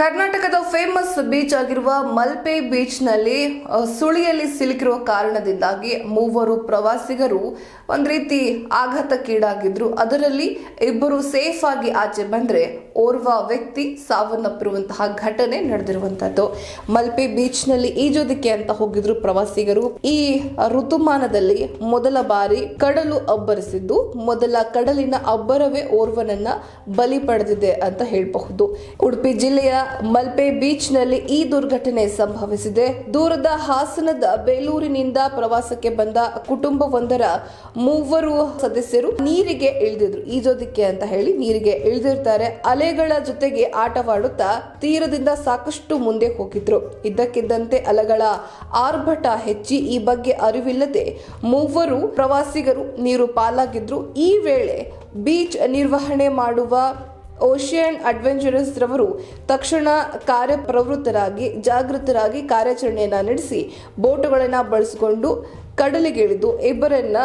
ಕರ್ನಾಟಕದ famous beach ಆಗಿರುವ ಮಲ್ಪೆ ಬೀಚ್ನಲ್ಲಿ ಸುಳಿಯಲ್ಲಿ ಸಿಲುಕಿರುವ ಕಾರಣದಿಂದಾಗಿ ಮೂವರು ಪ್ರವಾಸಿಗರು ಒಂದು ರೀತಿ ಆಘಾತಕ್ಕೀಡಾಗಿದ್ರು. ಅದರಲ್ಲಿ ಇಬ್ಬರು ಸೇಫ್ ಆಗಿ ಆಚೆ ಬಂದರೆ ಓರ್ವ ವ್ಯಕ್ತಿ ಸಾವನ್ನಪ್ಪಿರುವಂತಹ ಘಟನೆ ನಡೆದಿರುವಂತಹದ್ದು. ಮಲ್ಪೆ ಬೀಚ್ನಲ್ಲಿ ಈಜೋದಕ್ಕೆ ಅಂತ ಹೋಗಿದ್ರು ಪ್ರವಾಸಿಗರು. ಈ ಋತುಮಾನದಲ್ಲಿ ಮೊದಲ ಬಾರಿ ಕಡಲು ಅಬ್ಬರಿಸಿದ್ದು. ಮೊದಲ ಕಡಲಿನ ಅಬ್ಬರವೇ ಓರ್ವನನ್ನ ಬಲಿ ಪಡೆದಿದೆ ಅಂತ ಹೇಳಬಹುದು. ಉಡುಪಿ ಜಿಲ್ಲೆಯ ಮಲ್ಪೆ ಬೀಚ್ನಲ್ಲಿ ಈ ದುರ್ಘಟನೆ ಸಂಭವಿಸಿದೆ. ದೂರದ ಹಾಸನದ ಬೇಲೂರಿನಿಂದ ಪ್ರವಾಸಕ್ಕೆ ಬಂದ ಕುಟುಂಬವೊಂದರ ಮೂವರು ಸದಸ್ಯರು ನೀರಿಗೆ ಇಳಿದಿದ್ರು. ಈಜೋದಿಕ್ಕೆ ಅಂತ ಹೇಳಿ ನೀರಿಗೆ ಇಳಿದಿರ್ತಾರೆ. ಅಲೆಗಳ ಜೊತೆಗೆ ಆಟವಾಡುತ್ತಾ ತೀರದಿಂದ ಸಾಕಷ್ಟು ಮುಂದೆ ಹೋಗಿದ್ರು. ಇದ್ದಕ್ಕಿದ್ದಂತೆ ಅಲೆಗಳ ಆರ್ಭಟ ಹೆಚ್ಚಿ ಈ ಬಗ್ಗೆ ಅರಿವಿಲ್ಲದೆ ಮೂವರು ಪ್ರವಾಸಿಗರು ನೀರು ಪಾಲಾಗಿದ್ರು. ಈ ವೇಳೆ ಬೀಚ್ ನಿರ್ವಹಣೆ ಮಾಡುವ ಓಷಿಯನ್ ಅಡ್ವೆಂಚರಸ್ ರವರು ತಕ್ಷಣ ಕಾರ್ಯಪ್ರವೃತ್ತರಾಗಿ, ಜಾಗೃತರಾಗಿ ಕಾರ್ಯಾಚರಣೆಯನ್ನು ನಡೆಸಿ, ಬೋಟುಗಳನ್ನು ಬಳಸಿಕೊಂಡು ಕಡಲಿಗಿಳಿದು ಇಬ್ಬರನ್ನ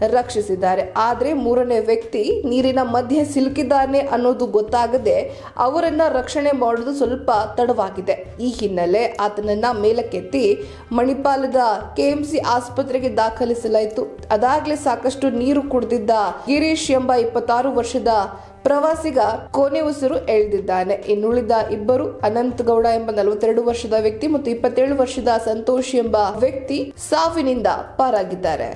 ರಕ್ಷಿಸಿದ್ದಾರೆ. ಆದರೆ ಮೂರನೇ ವ್ಯಕ್ತಿ ನೀರಿನ ಮಧ್ಯೆ ಸಿಲುಕಿದ್ದಾನೆ ಅನ್ನೋದು ಗೊತ್ತಾಗದೆ ಅವರನ್ನ ರಕ್ಷಣೆ ಮಾಡೋದು ಸ್ವಲ್ಪ ತಡವಾಗಿದೆ. ಈ ಹಿನ್ನೆಲೆ ಆತನನ್ನ ಮೇಲಕ್ಕೆತ್ತಿ ಮಣಿಪಾಲದ ಕೆಎಂಸಿ ಆಸ್ಪತ್ರೆಗೆ ದಾಖಲಿಸಲಾಯಿತು. ಅದಾಗಲೇ ಸಾಕಷ್ಟು ನೀರು ಕುಡಿದಿದ್ದ ಗಿರೀಶ್ ಎಂಬ ಇಪ್ಪತ್ತಾರು ವರ್ಷದ ಪ್ರವಾಸಿಗ ಕೊನೆ ಉಸಿರು ಎಳೆದಿದ್ದಾನೆ. ಇನ್ನುಳಿದ ಇಬ್ಬರು ಅನಂತ್ ಗೌಡ ಎಂಬ ನಲವತ್ತೆರಡು ವರ್ಷದ ವ್ಯಕ್ತಿ ಮತ್ತು ಇಪ್ಪತ್ತೇಳು ವರ್ಷದ ಸಂತೋಷ್ ಎಂಬ ವ್ಯಕ್ತಿ ಸಾವಿನಿಂದ ಪಾರಾಗಿದ್ದಾರೆ.